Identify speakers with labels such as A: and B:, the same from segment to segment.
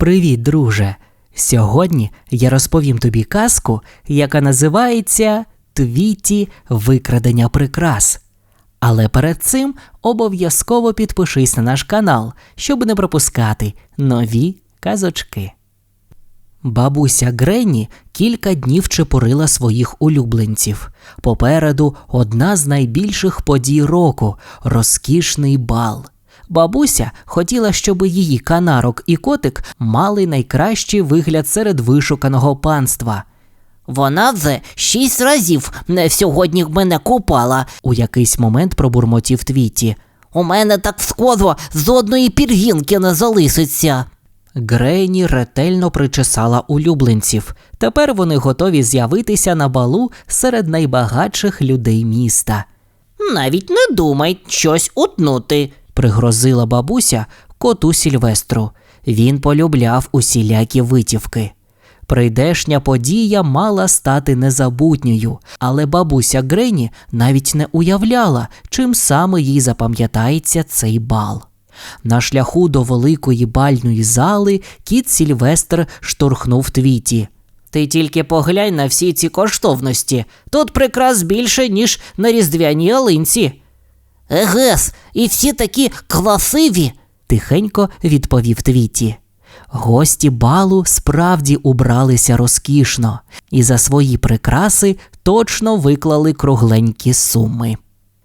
A: Привіт, друже! Сьогодні я розповім тобі казку, яка називається Твіті викрадення прикрас. Але перед цим обов'язково підпишись на наш канал, щоб не пропускати нові казочки. Бабуся Гренні кілька днів чепурила своїх улюбленців. Попереду одна з найбільших подій року розкішний бал. Бабуся хотіла, щоб її канарок і котик мали найкращий вигляд серед вишуканого панства.
B: Вона вже шість разів не сьогодні мене купала.
A: У якийсь момент пробурмотів Твіті.
B: У мене так скоро з одної піргінки не залиситься.
A: Грені ретельно причесала улюбленців. Тепер вони готові з'явитися на балу серед найбагатших людей міста.
B: Навіть не думай щось утнути.
A: Пригрозила бабуся коту Сільвестру. Він полюбляв усілякі витівки. Прийдешня подія мала стати незабутньою, але бабуся Грені навіть не уявляла, чим саме їй запам'ятається цей бал. На шляху до великої бальної зали кіт Сільвестр штурхнув твіті.
B: Ти тільки поглянь на всі ці коштовності. Тут прикрас більше, ніж на різдвяній ялинці. Егес, і всі такі красиві.
A: Тихенько відповів Твіті. Гості балу справді убралися розкішно і за свої прикраси точно виклали кругленькі суми.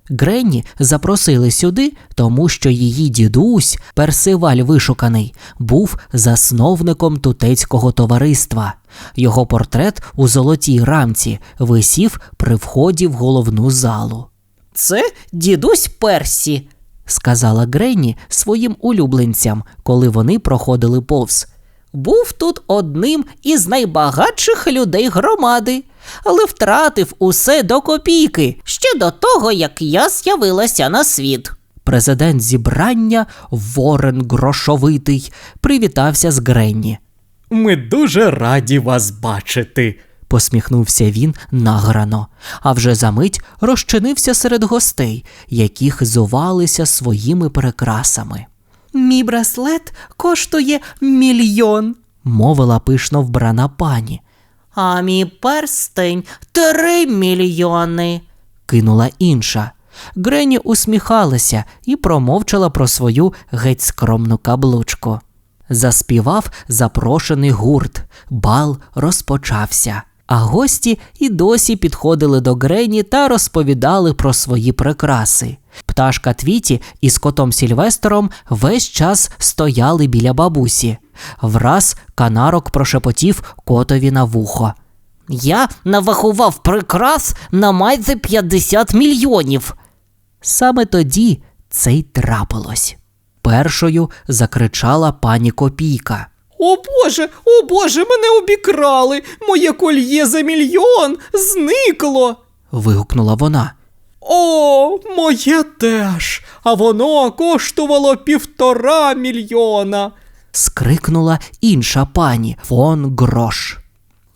A: Гренні запросили сюди, тому що її дідусь, Персиваль Вишуканий, був засновником тутецького товариства. Його портрет у золотій рамці висів при вході в головну залу.
B: Це дідусь Персі.
A: Сказала Гренні своїм улюбленцям, коли вони проходили повз.
B: Був тут одним із найбагатших людей громади, але втратив усе до копійки ще до того, як я з'явилася на світ.
A: Президент зібрання Ворен Грошовитий привітався з Гренні.
C: Ми дуже раді вас бачити.
A: Посміхнувся він награно, а вже за мить розчинився серед гостей, які хизувалися своїми прикрасами.
D: Мій браслет коштує мільйон.
A: Мовила пишно вбрана пані,
B: А мій перстень три мільйони.
A: кинула інша. Грені усміхалася і промовчала про свою геть скромну каблучку. Заспівав запрошений гурт, бал розпочався. А гості і досі підходили до Грені та розповідали про свої прикраси. Пташка Твіті із котом Сільвестером весь час стояли біля бабусі. Враз канарок прошепотів котові на вухо.
B: Я навахував прикрас на майже 50 мільйонів.
A: Саме тоді це й трапилось. Першою закричала пані Копійка.
D: О Боже, о Боже, мене обікрали! Моє кольє за мільйон зникло.
A: вигукнула вона.
D: О, моє теж. А воно коштувало півтора мільйона.
A: Скрикнула інша пані фон Грош.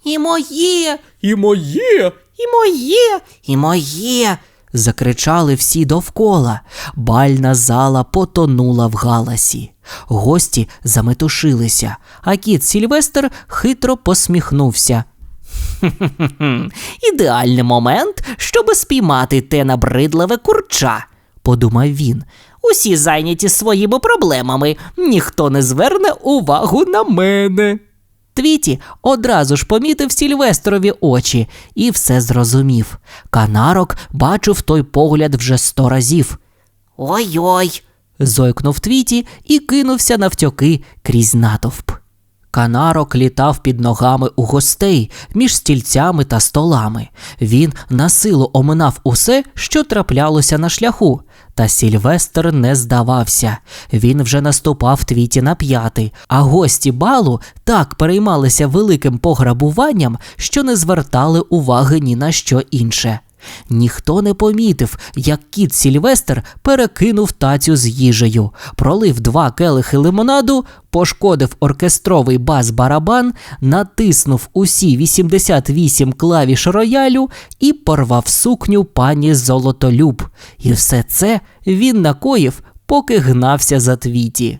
B: І моє,
D: І моє.
B: і моє, і моє.
A: Закричали всі довкола. Бальна зала потонула в галасі. Гості заметушилися, а кіт Сільвестр хитро посміхнувся.
B: Ідеальний момент, щоб спіймати те набридливе курча.
A: Подумав він.
B: Усі зайняті своїми проблемами, ніхто не зверне увагу на мене.
A: Твіті одразу ж помітив Сільвестрові очі і все зрозумів. Канарок бачив той погляд вже сто разів.
B: Ой-ой.
A: Зойкнув Твіті і кинувся навтьоки крізь натовп. Канарок літав під ногами у гостей між стільцями та столами. Він на силу оминав усе, що траплялося на шляху. Та Сільвестр не здавався. Він вже наступав твіті на п'яти, а гості балу так переймалися великим пограбуванням, що не звертали уваги ні на що інше. Ніхто не помітив, як кіт Сільвестр перекинув тацю з їжею, пролив два келихи лимонаду, пошкодив оркестровий бас-барабан, натиснув усі 88 клавіш роялю і порвав сукню пані Золотолюб. І все це він накоїв, поки гнався за твіті.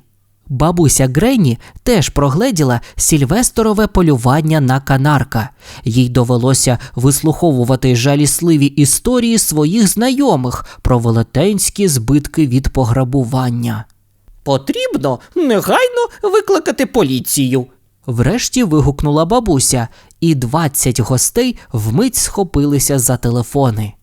A: Бабуся Гренні теж прогледіла сільвестерове полювання на канарка. Їй довелося вислуховувати жалісливі історії своїх знайомих про велетенські збитки від пограбування.
B: Потрібно негайно викликати поліцію.
A: Врешті вигукнула бабуся, і 20 гостей вмить схопилися за телефони.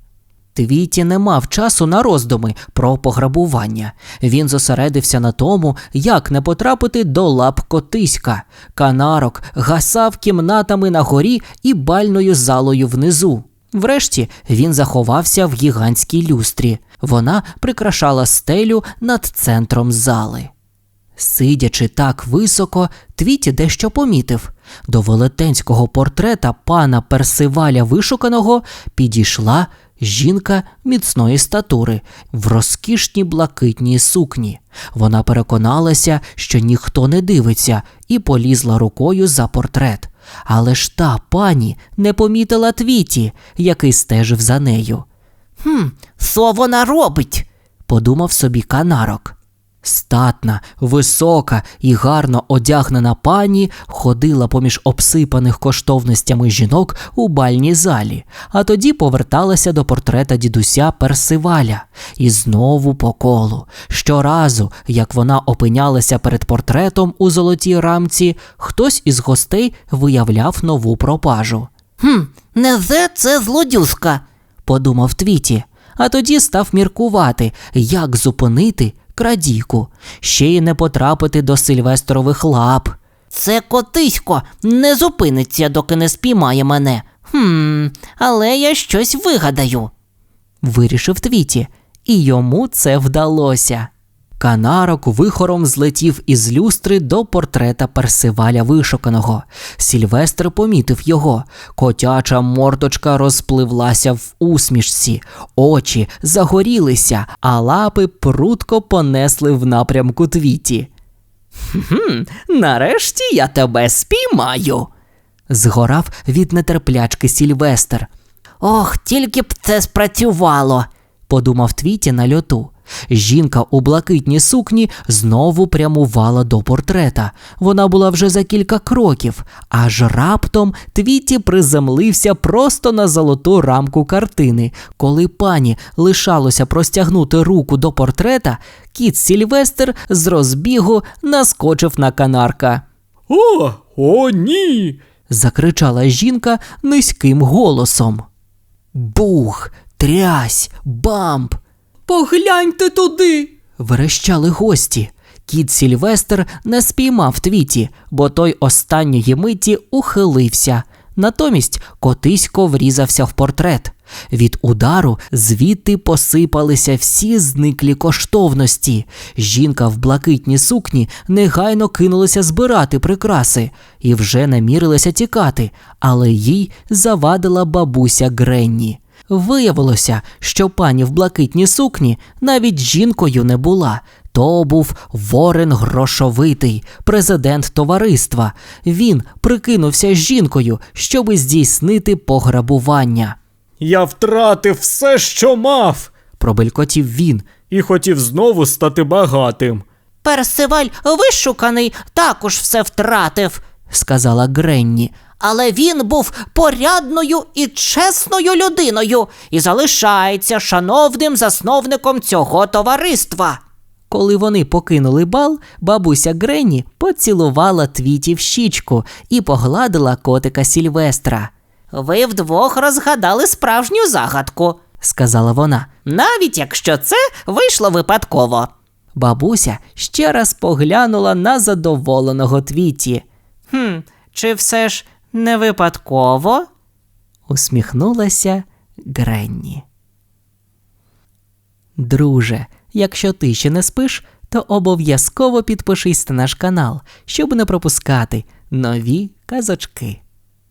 A: Твіті не мав часу на роздуми про пограбування. Він зосередився на тому, як не потрапити до лап котиська. Канарок гасав кімнатами на горі і бальною залою внизу. Врешті він заховався в гігантській люстрі. Вона прикрашала стелю над центром зали. Сидячи так високо, Твіті дещо помітив. До велетенського портрета пана Персиваля Вишуканого підійшла жінка міцної статури в розкішній блакитній сукні. Вона переконалася, що ніхто не дивиться, і полізла рукою за портрет. Але ж та пані не помітила Твіті, який стежив за нею.
B: Хм, що вона робить?
A: подумав собі канарок. Статна, висока і гарно одягнена пані ходила поміж обсипаних коштовностями жінок у бальній залі, а тоді поверталася до портрета дідуся Персиваля і знову по колу. Щоразу, як вона опинялася перед портретом у золотій рамці, хтось із гостей виявляв нову пропажу.
B: Хм, не зе це злодюжка.
A: Подумав Твіті, а тоді став міркувати, як зупинити крадійку, ще й не потрапити до сильвестрових лап.
B: Це котисько не зупиниться, доки не спіймає мене. Хм, але я щось вигадаю.
A: Вирішив Твіті, і йому це вдалося. Канарок вихором злетів із люстри до портрета Персиваля Вишуканого. Сільвестр помітив його. Котяча мордочка розпливлася в усмішці, очі загорілися, а лапи прутко понесли в напрямку Твіті.
B: Хм, нарешті я тебе спіймаю.
A: Згорав від нетерплячки Сільвестр.
B: Ох, тільки б це спрацювало.
A: подумав Твіті на льоту. Жінка у блакитній сукні знову прямувала до портрета. Вона була вже за кілька кроків, аж раптом Твіті приземлився просто на золоту рамку картини. Коли пані лишалося простягнути руку до портрета, кіт Сільвестр з розбігу наскочив на канарка.
C: О, о, ні.
A: Закричала жінка низьким голосом. Бух, трясь, бамп.
D: Погляньте туди.
A: Верещали гості. Кіт Сільвестр не спіймав твіті, бо той останньої миті ухилився. Натомість котисько врізався в портрет. Від удару звідти посипалися всі зниклі коштовності. Жінка в блакитній сукні негайно кинулася збирати прикраси і вже намірилася тікати, але їй завадила бабуся Гренні. Виявилося, що пані в блакитній сукні навіть жінкою не була. То був Ворен Грошовитий, президент товариства. Він прикинувся жінкою, щоби здійснити пограбування.
C: Я втратив все, що мав,
A: Пробелькотів він.
C: і хотів знову стати багатим.
B: Персиваль вишуканий також все втратив.
A: сказала Гренні.
B: Але він був порядною і чесною людиною і залишається шановним засновником цього товариства.
A: Коли вони покинули бал, бабуся Гренні поцілувала твіті в щічку і погладила котика Сільвестра,
B: Ви вдвох розгадали справжню загадку,
A: сказала вона.
B: навіть якщо це вийшло випадково.
A: Бабуся ще раз поглянула на задоволеного твіті.
B: Хм, чи все ж не випадково?
A: усміхнулася Гренні. Друже, якщо ти ще не спиш, то обов'язково підпишись на наш канал, щоб не пропускати нові казочки.